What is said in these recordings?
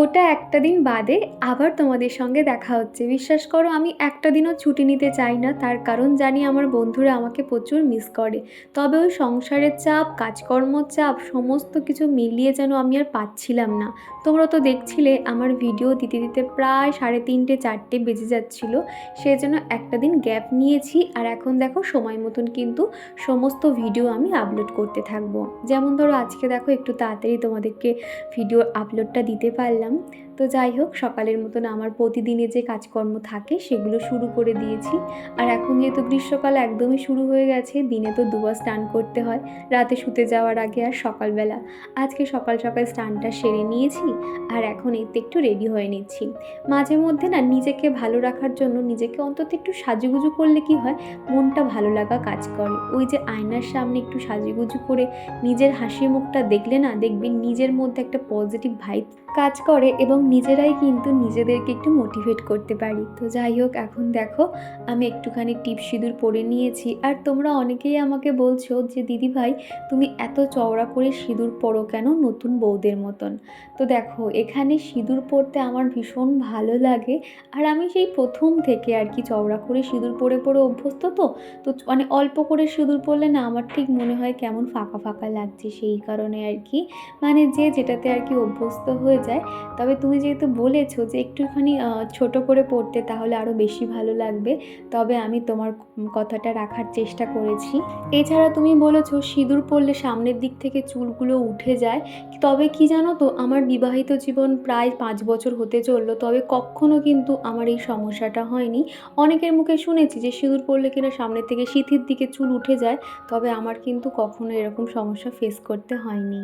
গোটা একটা দিন বাদে আবার তোমাদের সঙ্গে দেখা হচ্ছে। বিশ্বাস করো, আমি একটা দিনও ছুটি নিতে চাই না। তার কারণ জানি আমার বন্ধুরা আমাকে প্রচুর মিস করে। তবে ওই সংসারের চাপ, কাজকর্মর চাপ, সমস্ত কিছু মিলিয়ে যেন আমি আর পাচ্ছিলাম না। তোমরা তো দেখছিলে আমার ভিডিও দিতে দিতে প্রায় সাড়ে তিনটে, চারটে বেজে যাচ্ছিল। সেই জন্য একটা দিন গ্যাপ নিয়েছি আর এখন দেখো সময় মতন কিন্তু সমস্ত ভিডিও আমি আপলোড করতে থাকব। যেমন ধরো আজকে দেখো একটু তাড়াতাড়ি তোমাদেরকে ভিডিও আপলোডটা দিতে পারলাম। তো যাই হোক, সকালের মতন আমার প্রতিদিনে যে কাজকর্ম থাকে সেগুলো শুরু করে দিয়েছি। আর এখন যেহেতু গ্রীষ্মকাল একদমই শুরু হয়ে গেছে, দিনে তো দুবার স্নান করতে হয়। রাতে শুতে যাওয়ার আগে আর সকালবেলা। আজকে সকাল সকাল স্নানটা সেরে নিয়েছি আর এখন এই তো একটু রেডি হয়ে নিচ্ছি। মাঝে মধ্যে না নিজেকে ভালো রাখার জন্য নিজেকে অন্তত একটু সাজুগুজু করলে কি হয়, মনটা ভালো লাগা কাজ করে। ওই যে আয়নার সামনে একটু সাজুগুজু করে নিজের হাসি মুখটা দেখলে না দেখবি নিজের মধ্যে একটা পজিটিভ ভাইব কাজ করে এবং নিজেরাই কিন্তু নিজেদেরকে একটু মোটিভেট করতে পারি। তো যাই হোক, এখন দেখো, আমি একটুখানি টিপ সিঁদুর পরে নিয়েছি। আর তোমরা অনেকেই আমাকে বলছো যে, দিদি ভাই, তুমি এত চওড়া করে সিঁদুর পরো কেন নতুন বউদের মতন? তো দেখো, এখানে সিঁদুর পরতে আমার ভীষণ ভালো লাগে। আর আমি সেই প্রথম থেকে আর কি চওড়া করে সিঁদুর পরে পরে অভ্যস্ত তো। তো মানে অল্প করে সিঁদুর পরলে না, আমার ঠিক মনে হয় কেমন ফাঁকা ফাঁকা লাগছে সেই কারণে আর কি। মানে যে যেটাতে আর কি অভ্যস্ত হয়ে যায়। তবে তুমি যেহেতু বলেছ যে একটুখানি ছোট করে পড়তে তাহলে আরও বেশি ভালো লাগবে, তবে আমি তোমার কথাটা রাখার চেষ্টা করেছি। এছাড়া তুমি বলেছ সিঁদুর পরলে সামনের দিক থেকে চুলগুলো উঠে যায়। তবে কি জানো তো, আমার বিবাহিত জীবন প্রায় পাঁচ বছর হতে চলল, তবে কখনো কিন্তু আমার এই সমস্যাটা হয়নি। অনেকের মুখে শুনেছি যে সিঁদুর পরলে কিনা সামনের থেকে শীতের দিকে চুল উঠে যায়, তবে আমার কিন্তু কখনো এরকম সমস্যা ফেস করতে হয়নি।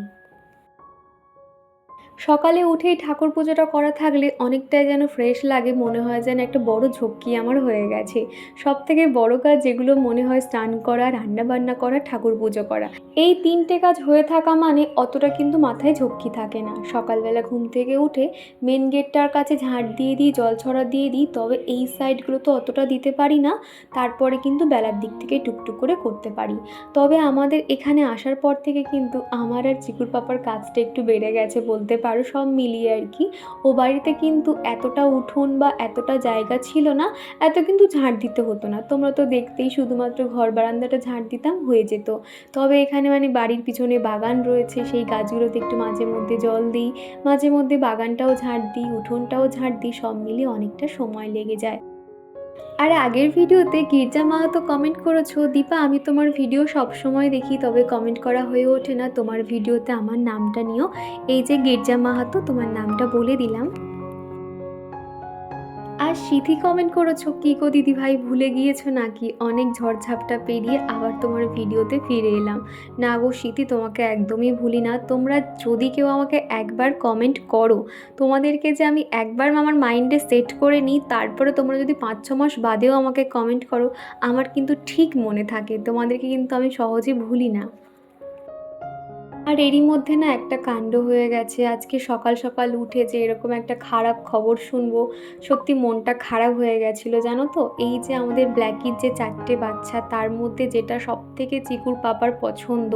সকালে উঠেই ঠাকুর পুজোটা করা থাকলে অনেকটাই যেন ফ্রেশ লাগে, মনে হয় যেন একটা বড় ঝক্কি আমার হয়ে গেছে। সব থেকে বড় কাজ যেগুলো মনে হয় স্নান করা রান্না বান্না করা, ঠাকুর পুজো করা। এই তিনটে কাজ হয়ে থাকা মানে অতটা কিন্তু মাথায় ঝক্কি থাকে না। সকালবেলা ঘুম থেকে উঠে মেন গেটটার কাছে ঝাঁট দিয়ে দিই, জল ছড়া দিয়ে দিই, তবে এই সাইডগুলো তো অতটা দিতে পারি না। তারপরে কিন্তু বেলার দিক থেকে টুকটুক করে করতে পারি। তবে আমাদের এখানে আসার পর থেকে কিন্তু আমার আর চিকুর পাপার কাজটা একটু বেড়ে গেছে বলতে পারো। সব মিলিয়ে আর কি। ও বাড়িতে কিন্তু এতটা উঠোন বা এতটা জায়গা ছিল না, এত কিন্তু ঝাঁট দিতে হতো না। তোমরা তো দেখতেই শুধুমাত্র ঘর বারান্দাটা ঝাঁট দিতাম, হয়ে যেত। তবে এখানে মানে বাড়ির পিছনে বাগান রয়েছে, সেই গাছগুলোতে একটু মাঝে মধ্যে জল দিই, মাঝে মধ্যে বাগানটাও ঝাঁট দিই, উঠোনটাও ঝাঁট দিই, সব মিলিয়ে অনেকটা সময় লেগে যায়। আর আগের ভিডিওতে গির্জা মাহাতো কমেন্ট করেছ, দীপা আমি তোমার ভিডিও সব সময় দেখি, তবে কমেন্ট করা হয়ে ওঠে না। তোমার ভিডিওতে আমার নামটা নিও। এই যে গির্জা মাহাতো, তোমার নামটা বলে দিলাম। সিথি কমেন্ট করেছ? কি গো দিদি ভাই ভুলে গিয়েছো নাকি? অনেক ঝড়ঝাপটা পেরিয়ে আবার তোমার ভিডিওতে ফিরে এলাম। না গো সিথি তোমাকে একদমই ভুলি না। তোমরা যদি কেউ আমাকে একবার কমেন্ট করো, তোমাদেরকে যে আমি একবার আমার মাইন্ডে সেট করে নিই, তারপরে তোমরা যদি পাঁচ, ছ মাস বাদেও আমাকে কমেন্ট করো, আমার কিন্তু ঠিক মনে থাকে। তোমাদেরকে কিন্তু আমি সহজে ভুলি না। আর এরই মধ্যে না একটা কাণ্ড হয়ে গেছে। আজকে সকাল সকাল উঠে যে এরকম একটা খারাপ খবর শুনব, সত্যি মনটা খারাপ হয়ে গেছিল, জানো তো? এই যে আমাদের ব্ল্যাকির যে চারটে বাচ্চা, তার মধ্যে যেটা সব থেকে চিকুর পাপার পছন্দ,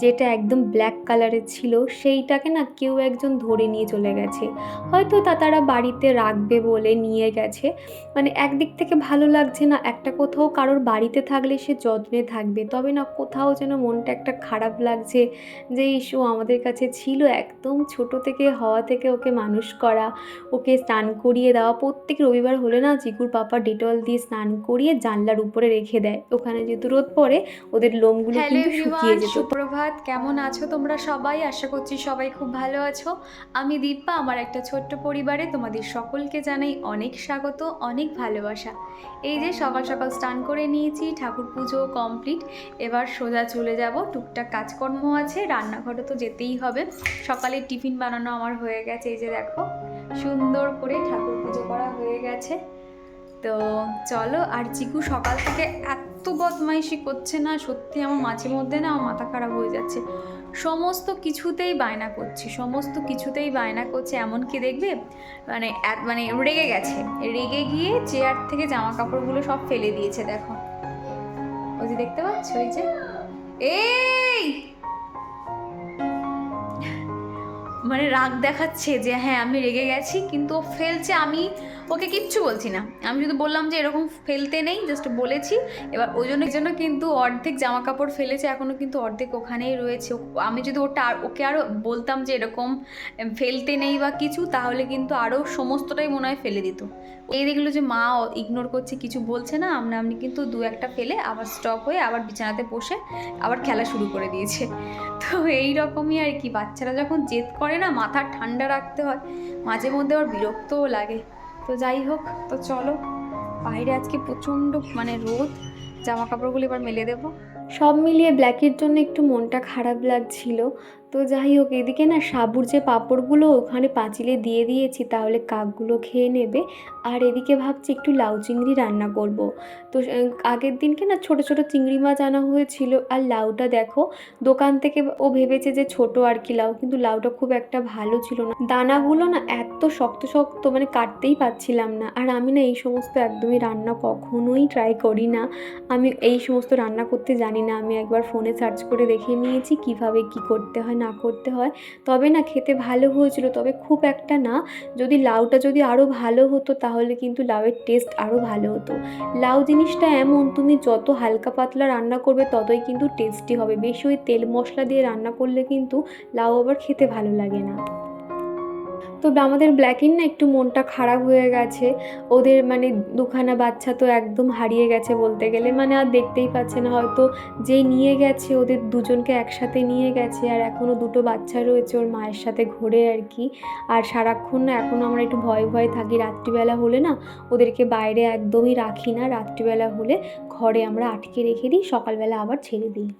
যেটা একদম ব্ল্যাক কালারের ছিল, সেইটাকে না কেউ একজন ধরে নিয়ে চলে গেছে। হয়তো তা তারা বাড়িতে রাখবে বলে নিয়ে গেছে। মানে একদিক থেকে ভালো লাগছে না, একটা কোথাও কারোর বাড়িতে থাকলে সে যত্নে থাকবে, তবে না কোথাও যেন মনটা একটা খারাপ লাগছে, যে ও আমাদের কাছে ছিল একদম ছোট থেকে হওয়া থেকে ওকে মানুষ করা ওকে স্নান করিয়ে দেওয়া। প্রত্যেক রবিবার হলে না চিকুর পাপা ডেটল দিয়ে স্নান করিয়ে জানলার উপরে রেখে দেয়। ওখানে যেহেতু রোদ পড়ে ওদের লোমগুলো কিন্তু শুকিয়ে যেত। সুপ্রভাত কেমন আছো তোমরা সবাই? আশা করছি সবাই খুব ভালো আছো। আমি দীপা আমার একটা ছোট্ট পরিবারে তোমাদের সকলকে জানাই অনেক স্বাগত অনেক ভালোবাসা। এই যে সকাল সকাল স্নান করে নিয়েছি ঠাকুর পুজো কমপ্লিট এবার সোজা চলে যাব টুকটাক কাজকর্ম আছে রান্নাঘরে তো যেতেই হবে। সকালে টিফিন বানানো আমার হয়ে গেছে, এই যে দেখো, সুন্দর করে ঠাকুর পুজো করা হয়ে গেছে। তো চলো, আর চিকু সকাল থেকে এত বদমাইশি করছে না, সত্যি আমার মাঝে মধ্যে না আমার মাথা খারাপ হয়ে যাচ্ছে। সমস্ত কিছুতেই বায়না করছি, সমস্ত কিছুতেই বায়না করছে, এমনকি দেখবে মানে মানে রেগে গেছে। রেগে গিয়ে চেয়ার থেকে জামা কাপড়গুলো সব ফেলে দিয়েছে, দেখো। ওই যে দেখতে পাচ্ছ ওই যে? এই! মানে রাগ দেখাচ্ছে যে হ্যাঁ আমি রেগে গেছি কিন্তু ফেলছে আমি ওকে কিচ্ছু বলছি না। আমি শুধু বললাম যে এরকম ফেলতে নেই জাস্ট বলেছি। এবার ওই জন্য জন্য কিন্তু অর্ধেক জামা কাপড় ফেলেছে এখনও কিন্তু অর্ধেক ওখানেই রয়েছে। আমি যদি ওটা ওকে আরও বলতাম যে এরকম ফেলতে নেই বা কিছু, তাহলে কিন্তু আরও সমস্তটাই মনে হয় ফেলে দিত। এই দেখল যে মা ইগনোর করছে, কিছু বলছে না। আমরা আপনি কিন্তু দু একটা ফেলে, আবার স্টপ হয়ে আবার বিছানাতে বসে আবার খেলা শুরু করে দিয়েছে। তো এই রকমই আর কি। বাচ্চারা যখন জেদ করে না, মাথা ঠান্ডা রাখতে হয়, মাঝে মধ্যে আবার বিরক্তও লাগে। তো যাই হোক, তো চলো। বাইরে আজকে প্রচণ্ড মানে রোদ জামা কাপড়গুলো এবার মেলে দেবো। সব মিলিয়ে ব্ল্যাকের জন্য একটু মনটা খারাপ লাগছিল। তো যাই হোক, এদিকে না সাবুর যে পাঁপড়গুলো ওখানে পাঁচিলে দিয়ে দিয়েছি, তাহলে কাকগুলো খেয়ে নেবে। আর এদিকে ভাবছি একটু লাউ চিংড়ি রান্না করব। তো আগের দিনকে না ছোট ছোট চিংড়ি মাছ আনা হয়েছিল, আর লাউটা দেখো, দোকান থেকে ও ভেবেছে যে ছোট আর কি লাউ, কিন্তু লাউটা খুব একটা ভালো ছিল না। দানাগুলো না এত শক্ত শক্ত মানে কাটতেই পাচ্ছিলাম না। আর আমি না এই সমস্ত একদমই রান্না কখনোই ট্রাই করি না। আমি এই সমস্ত রান্না করতে জানি না। আমি একবার ফোনে সার্চ করে দেখে নিয়েছি, কীভাবে কি করতে হয় না করতে হয়। তবে না খেতে ভালো হয়েছিল, তবে খুব একটা না। যদি লাউটা যদি আরও ভালো হতো, তাহলে কিন্তু লাউয়ের টেস্ট আরও ভালো হতো। লাউ জিনিসটা এমন, তুমি যত হালকা পাতলা রান্না করবে, ততই কিন্তু টেস্টি হবে। বেশি ওই তেল মশলা দিয়ে রান্না করলে কিন্তু লাউ আবার খেতে ভালো লাগে না। তো আমাদের ব্ল্যাকিন না একটু মনটা খারাপ হয়ে গেছে। ওদের মানে দুখানা বাচ্চা তো একদম হারিয়ে গেছে বলতে গেলে। মানে আর দেখতেই পাচ্ছে না হয়তো যে নিয়ে গেছে, ওদের দুজনকে একসাথে নিয়ে গেছে আর এখনও দুটো বাচ্চা রয়েছে ওর মায়ের সাথে ঘোরে আর কি। আর সারাক্ষণ না এখন আমরা একটু ভয় ভয় থাকি। রাত্রিবেলা হলে না ওদেরকে বাইরে একদমই রাখি না। রাত্রিবেলা হলে ঘরে আমরা আটকে রেখে দিই, সকালবেলা আবার ছেড়ে দিই।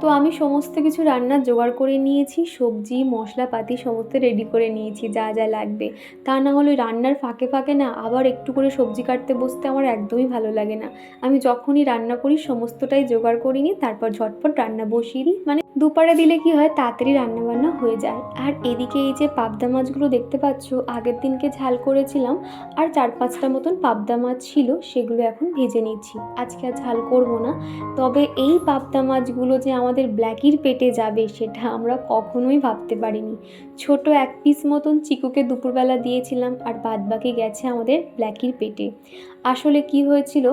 তো আমি সমস্ত কিছু রান্নার জোগাড় করে নিয়েছি, সবজি, মশলাপাতি সমস্ত রেডি করে নিয়েছি, যা যা লাগবে। তা না হলে রান্নার ফাঁকে ফাঁকে না আবার একটু করে সবজি কাটতে বসতে আমার একদমই ভালো লাগে না। আমি যখনই রান্না করি সমস্তটাই জোগাড় করে নিই, তারপর ঝটপট রান্না বসিয়ে দিই। মানে দুপারে দিলে কি হয়, তাড়াতাড়ি রান্না বান্না হয়ে যায়। আর এদিকে এই যে পাবদা মাছগুলো দেখতে পাচ্ছ, আগের দিনকে ঝাল করেছিলাম, আর চার পাঁচটা মতন পাবদা মাছ ছিল, সেগুলো এখন ভেজে নিচ্ছি। আজকে আর ঝাল করব না। তবে এই পাবদা মাছগুলো যে আমাদের ব্ল্যাকির পেটে যাবে সেটা আমরা কখনোই ভাবতে পারিনি। ছোট এক পিস মতন চিকুকে দুপুরবেলা দিয়েছিলাম আর বাদবাকি গেছে আমাদের ব্ল্যাকির পেটে। আসলে কি হয়েছিল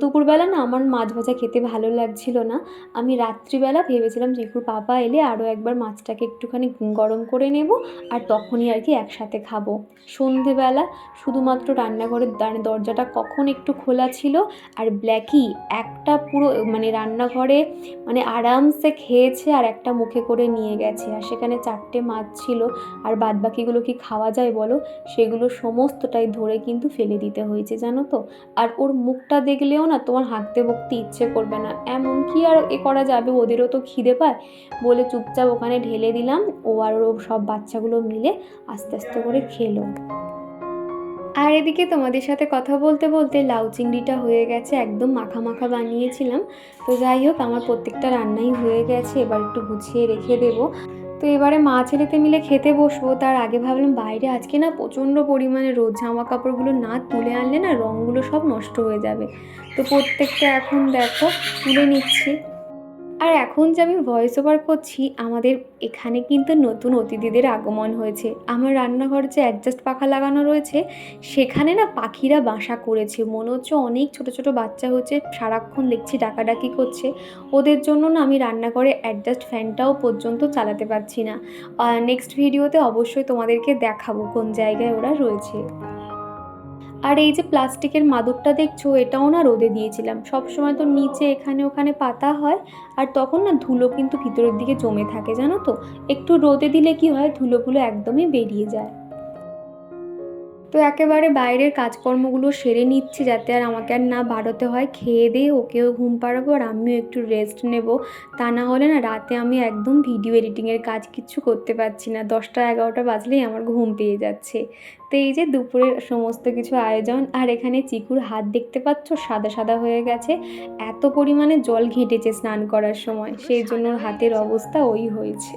দুপুরবেলা না আমার মাছ ভাজা খেতে ভালো লাগছিল না। আমি রাত্রিবেলা ভেবেছিলাম চিকুর পাপা এলে আরও একবার মাছটাকে একটুখানি গরম করে নেব আর তখনই আর কি একসাথে খাব। সন্ধেবেলা শুধুমাত্র রান্নাঘরের দার- দরজাটা কখন একটু খোলা ছিল আর ব্ল্যাকি একটা পুরো মানে রান্নাঘরে মানে আরামসে খেয়েছে আর একটা মুখে করে নিয়ে গেছে। আর সেখানে চারটে মাছ ছিল। আর বাদ বাকিগুলো কি খাওয়া যায় বলো? সেগুলো সমস্তটাই ধরে কিন্তু ফেলে দিতে হয়েছে, জানো তো? আর ওর মুখটা দেখলেও না তোমার হাঁকতে বকতে ইচ্ছে করবে না। এমন কি আর এ করা যাবে? ওদেরও তো খিদে পায়। বলে চুপচাপ ওখানে ঢেলে দিলাম। ও আর ওর সব বাচ্চাগুলো মিলে আস্তে আস্তে করে খেলো। আর এদিকে তোমাদের সাথে কথা বলতে বলতে লাউ চিংড়িটা হয়ে গেছে, একদম মাখা মাখা বানিয়েছিলাম। তো যাই হোক, আমার প্রত্যেকটা রান্নাই হয়ে গেছে, এবার একটু গুছিয়ে রেখে দেবো। তো এবারে মা ছেলেতে মিলে খেতে বসবো, তার আগে ভাবলাম বাইরে আজকে না প্রচণ্ড পরিমাণে রোদ জামা কাপড়গুলো না তুলে আনলে না রঙগুলো সব নষ্ট হয়ে যাবে। তো প্রত্যেকটা এখন দেখো তুলে নিচ্ছি। আর এখন যে আমি ভয়েস ওভার করছি, আমাদের এখানে কিন্তু নতুন অতিথিদের আগমন হয়েছে। আমার রান্নাঘর যে অ্যাডজাস্ট পাখা লাগানো রয়েছে, সেখানে না পাখিরা বাসা করেছে। মনে হচ্ছে অনেক ছোট ছোট বাচ্চা হচ্ছে, সারাক্ষণ দেখছি ডাকাডাকি করছে। ওদের জন্য না আমি রান্নাঘরে অ্যাডজাস্ট ফ্যানটাও পর্যন্ত চালাতে পারছি না। নেক্সট ভিডিওতে অবশ্যই তোমাদেরকে দেখাবো কোন জায়গায় ওরা রয়েছে। আর এই যে প্লাস্টিকের মাদুরটা দেখছ, এটাও না রোদে দিয়েছিলাম। সব সময় তো নিচে এখানে ওখানে পাতা হয়, আর তখন না ধুলো কিন্তু ভিতরের দিকে জমে থাকে, জানো তো? একটু রোদে দিলে কি হয়? ধুলোগুলো একদমই বেরিয়ে যায়। তো একেবারে বাইরের কাজকর্মগুলো সেরে নিচ্ছি যাতে আর আমাকে আর না বাড়াতে হয়। খেয়ে দিয়ে ওকেও ঘুম পাড়াবো আর আমিও একটু রেস্ট নেব। তা না হলে না রাতে আমি একদম ভিডিও এডিটিংয়ের কাজ কিচ্ছু করতে পারছি না। দশটা এগারোটা বাজলেই আমার ঘুম পেয়ে যাচ্ছে। তো এই যে দুপুরের সমস্ত কিছু আয়োজন আর এখানে চিকুর হাত দেখতে পাচ্ছ? সাদা সাদা হয়ে গেছে। এত পরিমাণে জল ঘেঁটেছে স্নান করার সময়। সেই জন্য হাতের অবস্থা ওই হয়েছে।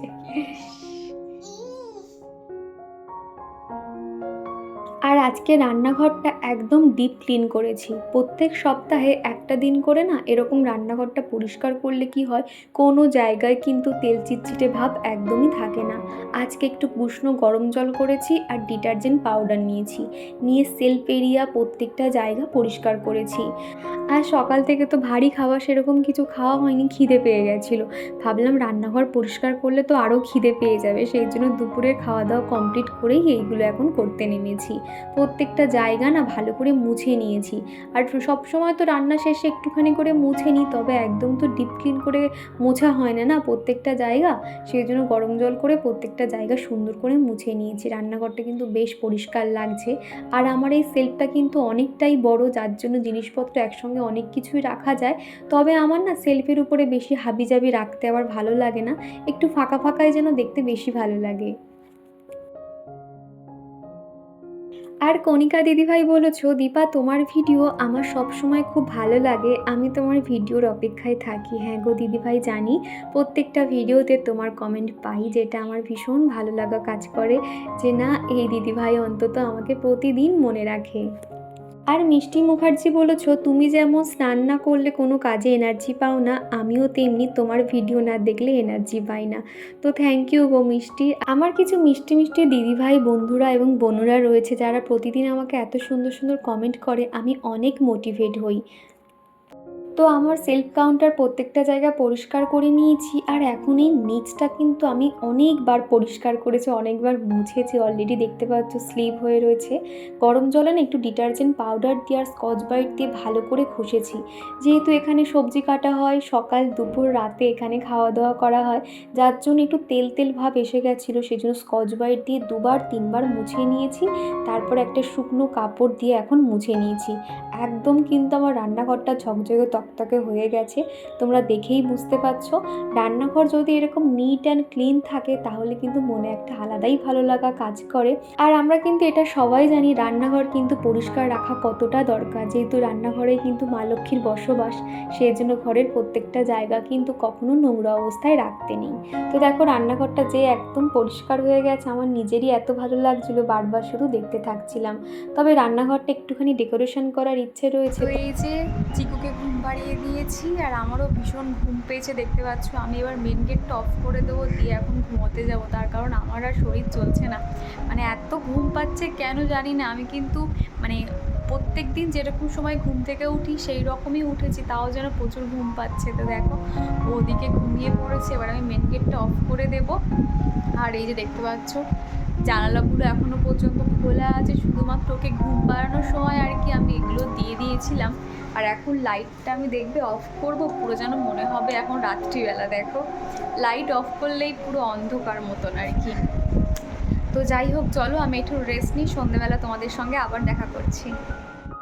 আর আজকে রান্নাঘরটা একদম ডিপ ক্লিন করেছি। প্রত্যেক সপ্তাহে একটা দিন করে না এরকম রান্নাঘরটা পরিষ্কার করলে কি হয়? কোনো জায়গায় কিন্তু তেল চিটচিটে ভাব একদমই থাকে না। আজকে একটু উষ্ণ গরম জল করেছি আর ডিটারজেন্ট পাউডার নিয়েছি। নিয়ে সেলফ এরিয়া প্রত্যেকটা জায়গা পরিষ্কার করেছি। আর সকাল থেকে তো ভারী খাওয়া, সেরকম কিছু খাওয়া হয়নি, খিদে পেয়ে গেছিল। ভাবলাম রান্নাঘর পরিষ্কার করলে তো আরও খিদে পেয়ে যাবে, সেই জন্য দুপুরের খাওয়া দাওয়া কমপ্লিট করেই এইগুলো এখন করতে নেমেছি। প্রত্যেকটা জায়গা না ভালো করে মুছে নিয়েছি। আর সব সময় তো রান্না শেষে একটুখানি করে মুছে নিই, তবে একদম তো ডিপ ক্লিন করে মোছা হয় না না প্রত্যেকটা জায়গা। সেই জন্য গরম জল করে প্রত্যেকটা জায়গা সুন্দর করে মুছে নিয়েছি। রান্নাঘরটা কিন্তু বেশ পরিষ্কার লাগছে। আর আমার এই সেলফটা কিন্তু অনেকটাই বড়, যার জন্য জিনিসপত্র একসঙ্গে অনেক কিছুই রাখা যায়। তবে আমার না সেলফের উপরে বেশি হাবিজাবি রাখতে আবার ভালো লাগে না। একটু ফাঁকা ফাঁকায় যেন দেখতে বেশি ভালো লাগে। আর কণিকা দিদিভাই বলেছ, দীপা, তোমার ভিডিও আমার সব সময় খুব ভালো লাগে। আমি তোমার ভিডিওর অপেক্ষায় থাকি। হ্যাঁ গো দিদিভাই, জানি প্রত্যেকটা ভিডিওতে তোমার কমেন্ট পাই, যেটা আমার ভীষণ ভালো লাগা কাজ করে। যে না, এই দিদিভাই অন্তত আমাকে প্রতিদিন মনে রাখে। আর মিষ্টি মুখার্জি বলেছ, তুমি যেমন স্নান না করলে কোনো কাজে এনার্জি পাও না, আমিও তেমনি তোমার ভিডিও না দেখলে এনার্জি পাই না। তো থ্যাংক ইউ গো মিষ্টি। আমার কিছু মিষ্টি মিষ্টি দিদিভাই বন্ধুরা এবং বোনরা রয়েছে, যারা প্রতিদিন আমাকে এত সুন্দর সুন্দর কমেন্ট করে, আমি অনেক মোটিভেট হই। তো আমার সেলফ কাউন্টার প্রত্যেকটা জায়গা পরিষ্কার করে নিয়েছি। আর এখন এই নিচটা কিন্তু আমি অনেকবার পরিষ্কার করেছি, অনেকবার মুছেছি। অলরেডি দেখতে পাচ্ছ স্লিপ হয়ে রয়েছে। গরম জলে না একটু ডিটারজেন্ট পাউডার দিয়ে আর স্কচ ব্রাইট দিয়ে ভালো করে ঘষেছি। যেহেতু এখানে সবজি কাটা হয়, সকাল দুপুর রাতে এখানে খাওয়া দাওয়া করা হয়, যার জন্য একটু তেল তেল ভাব এসে গেছিল সেই জন্য স্কচ ব্রাইট দিয়ে দুবার, তিনবার মুছে নিয়েছি। তারপর একটা শুকনো কাপড় দিয়ে এখন মুছে নিয়েছি। একদম কিন্তু আমার রান্নাঘরটা ঝকঝকে তকতকে হয়ে গেছে, তোমরা দেখেই বুঝতে পারছ। রান্নাঘর যদি এরকম নিট অ্যান্ড ক্লিন থাকে, তাহলে কিন্তু মনে একটা আলাদাই ভালো লাগা কাজ করে। আর আমরা কিন্তু এটা সবাই জানি, রান্নাঘর কিন্তু পরিষ্কার রাখা কতটা দরকার। যেহেতু রান্নাঘরে কিন্তু মা লক্ষ্মীর বসবাস সেই জন্য ঘরের প্রত্যেকটা জায়গা কিন্তু কখনো নোংরা অবস্থায় রাখতে নেই। তো দেখো, রান্নাঘরটা যে একদম পরিষ্কার হয়ে গেছে, আমার নিজেরই এত ভালো লাগছিল, বারবার শুধু দেখতে থাকছিলাম। তবে রান্নাঘরটা একটুখানি ডেকোরেশন করার ইচ্ছে রয়েছে। এই যে, চিকুকে ঘুম পাড়িয়ে দিয়েছি আর আমারও ভীষণ ঘুম পেয়েছে, দেখতে পাচ্ছ। আমি এবার মেন গেটটা অফ করে দেবো, দিয়ে এখন ঘুমোতে যাব। তার কারণ আমার আর শরীর চলছে না। মানে এত ঘুম পাচ্ছে কেন জানি না। আমি কিন্তু মানে প্রত্যেক দিন যেরকম সময় ঘুম থেকে উঠি, সেই রকমই উঠেছি। তাও যেন প্রচুর ঘুম পাচ্ছে। তো দেখো, ওদিকে ঘুমিয়ে পড়েছে। এবার আমি মেন গেটটা অফ করে দেবো। আর এই যে দেখতে পাচ্ছ জানালাগুলো এখনও পর্যন্ত খোলা আছে, শুধুমাত্র ওকে ঘুম পাড়ানোর সময় আর কি আমি এগুলো দিয়ে দিয়েছিলাম। আর এখন লাইটটা আমি দেখবে অফ করব, পুরো যেন মনে হবে এখন রাত্রিবেলা, দেখো। লাইট অফ করলেই পুরো অন্ধকার মতন আর কি। তো যাই হোক, চলো আমি একটু রেস্ট নিই, সন্ধেবেলা তোমাদের সঙ্গে আবার দেখা করছি।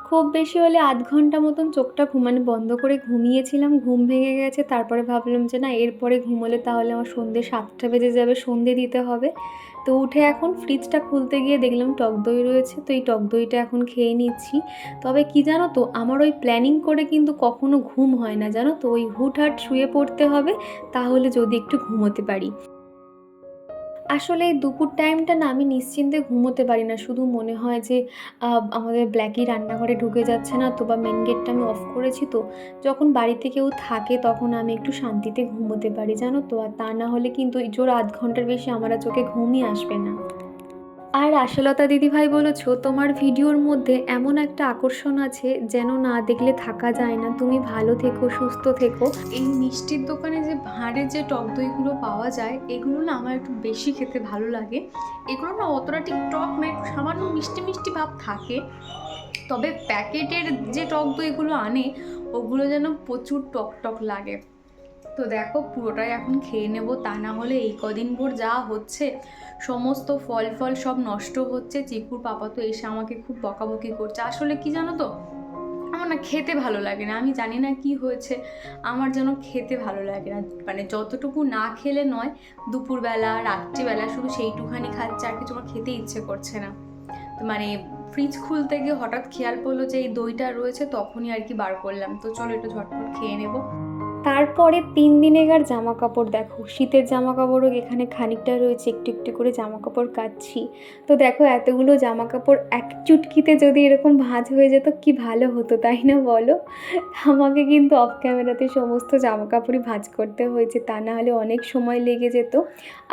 খুব বেশি হলে আধ ঘণ্টা মতন চোখটা ঘুমানো বন্ধ করে ঘুমিয়েছিলাম, ঘুম ভেঙে গেছে, তারপরে ভাবলাম যে না, এরপরে ঘুমোলে তাহলে আমার সন্ধে সাতটা বেজে যাবে, সন্ধে দিতে হবে। তো উঠে এখন ফ্রিজটা খুলতে গিয়ে দেখলাম টক দই রয়েছে, তো এই টক দইটা এখন খেয়ে নিচ্ছি। তবে কি জানো তো, আমার ওই প্ল্যানিং করে কিন্তু কখনো ঘুম হয় না, জানো তো? ওই হুটহাট শুয়ে পড়তে হবে, তাহলে যদি একটু ঘুমোতে পারি। আসলে এই দুপুর টাইমটা না আমি নিশ্চিন্তে ঘুমোতে পারি না। শুধু মনে হয় যে আমাদের ব্ল্যাকি রান্নাঘরে ঢুকে যাচ্ছে না তো বা মেন গেটটা আমি অফ করেছি তো, যখন বাড়িতে কেউ থাকে তখন আমি একটু শান্তিতে ঘুমোতে পারি, জানো তো? আর তা না হলে কিন্তু জোর আধ ঘণ্টার বেশি আমার চোখে ঘুমই আসবে না। আর আশালতা দিদিভাই বলেছ, তোমার ভিডিওর মধ্যে এমন একটা আকর্ষণ আছে যেন না দেখলে থাকা যায় না। তুমি ভালো থেকো, সুস্থ থেকো। এই মিষ্টির দোকানে যে ভাঁড়ে যে টক দইগুলো পাওয়া যায়, এগুলো না আমার একটু বেশি খেতে ভালো লাগে। এগুলো না অতটা ঠিক টক না একটু সামান্য মিষ্টি মিষ্টি ভাব থাকে, তবে প্যাকেটের যে টক দইগুলো আনে, ওগুলো যেন প্রচুর টক টক লাগে। তো দেখো পুরোটাই এখন খেয়ে নেব, তা না হলে এই কদিন ভোর যা হচ্ছে, সমস্ত ফল ফল সব নষ্ট হচ্ছে, চিকুর পাপা তো এসে আমাকে খুব বকাবকি করছে। আসলে কি জানো তো, আমার না খেতে ভালো লাগে না, আমি জানি না কি হয়েছে, আমার যেন খেতে ভালো লাগে না। মানে যতটুকু না খেলে নয়, দুপুরবেলা, রাত্রিবেলা শুধু সেইটুখানি খাচ্ছে, আর কিছু আমার খেতে ইচ্ছে করছে না। তো মানে ফ্রিজ খুলতে গিয়ে হঠাৎ খেয়াল পড়ল যে এই দইটা রয়েছে, তখনই আর কি বার করলাম। তো চলো একটু ঝটপট খেয়ে নেব। তারপরে তিন দিনেকার জামা কাপড় দেখো। শীতের জামা কাপড়ও এখানে খানিকটা রয়েছে, একটু একটু করে জামা কাপড় কাচ্ছি। তো দেখো, এতগুলো জামা কাপড় এক চুটকিতে যদি এরকম ভাঁজ হয়ে যেত, কি ভালো হতো, তাই না বলো? আমাকে কিন্তু অফ ক্যামেরাতে সমস্ত জামা কাপড়ই ভাঁজ করতে হয়েছে, তা না হলে অনেক সময় লেগে যেত।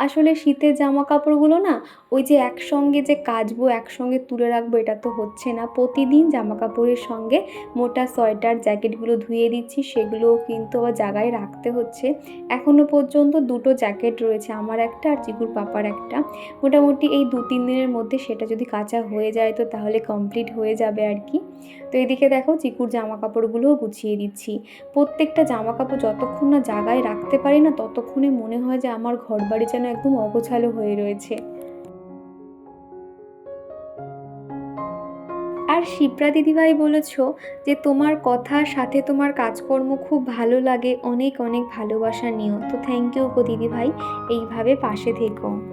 আসলে শীতের জামা কাপড়গুলো না, ওই যে একসঙ্গে যে কাচবো, একসঙ্গে তুলে রাখব, এটা তো হচ্ছে না। প্রতিদিন জামা কাপড়ের সঙ্গে মোটা সোয়েটার, জ্যাকেটগুলো ধুয়ে দিচ্ছি, সেগুলোও কিন্তু আবার জায়গায় রাখতে হচ্ছে। এখনও পর্যন্ত দুটো জ্যাকেট রয়েছে, আমার একটা আর চিকুর পাপার একটা। মোটামুটি এই দু তিন দিনের মধ্যে সেটা যদি কাঁচা হয়ে যায় তো তাহলে কমপ্লিট হয়ে যাবে আর কি। তো এদিকে দেখো চিকুর জামা কাপড়গুলোও গুছিয়ে দিচ্ছি। প্রত্যেকটা জামা কাপড় যতক্ষণ না জায়গায় রাখতে পারি না, ততক্ষণে মনে হয় যে আমার ঘর বাড়ি যেন একদম অগোছালো হয়ে রয়েছে। শিপ্রা দিদিভাই বলেছ যে তোমার কথা, সাথে তোমার কাজকর্ম খুব ভালো লাগে। অনেক অনেক ভালোবাসা নিও। তো থ্যাংক ইউ গো দিদিভাই। এইভাবে পাশে থেকো।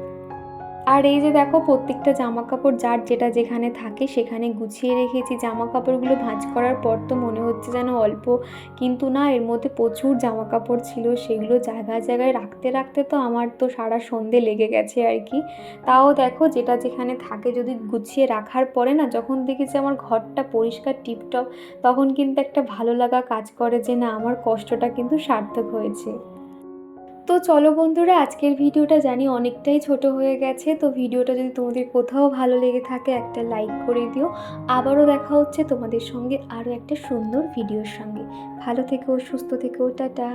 আর এই যে দেখো, প্রত্যেকটা জামা কাপড় যার যেটা যেখানে থাকে সেখানে গুছিয়ে রেখেছি। জামা কাপড়গুলো ভাঁজ করার পর তো মনে হচ্ছে যেন অল্প, কিন্তু না, এর মধ্যে প্রচুর জামা কাপড় ছিল। সেগুলো জায়গায় জায়গায় রাখতে রাখতে তো আমার তো সারা সন্ধে লেগে গেছে আর কি। তাও দেখো, যেটা যেখানে থাকে যদি গুছিয়ে রাখার পরে না, যখন দেখেছি আমার ঘরটা পরিষ্কার টিপটপ, তখন কিন্তু একটা ভালো লাগা কাজ করে যে না, আমার কষ্টটা কিন্তু সার্থক হয়েছে। তো চলো বন্ধুরা, আজকের ভিডিওটা জানি অনেকটাই ছোট হয়ে গেছে। তো ভিডিওটা যদি তোমাদের কোথাও ভালো লেগে থাকে, একটা লাইক করে দিও। আবারও দেখা হচ্ছে তোমাদের সঙ্গে আরও একটা সুন্দর ভিডিওর সঙ্গে। ভালো থেকেও সুস্থ থেকো, টাটা।